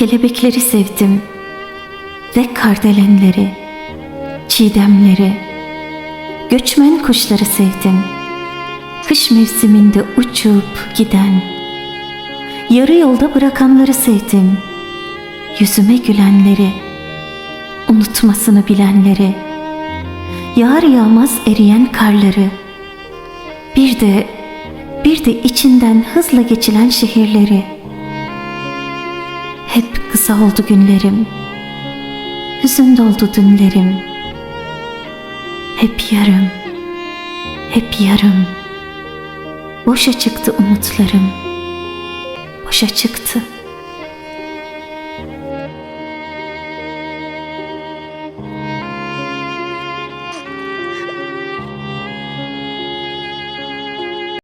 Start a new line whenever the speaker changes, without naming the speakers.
Kelebekleri sevdim ve kardelenleri, çiğdemleri, göçmen kuşları sevdim. Kış mevsiminde uçup giden, yarı yolda bırakanları sevdim. Yüzüme gülenleri, unutmasını bilenleri, yağar yağmaz eriyen karları, bir de bir de içinden hızla geçilen şehirleri. Hep kısa oldu günlerim. Hüzün doldu dünlerim. Hep yarım. Hep yarım. Boşa çıktı umutlarım. Boşa çıktı.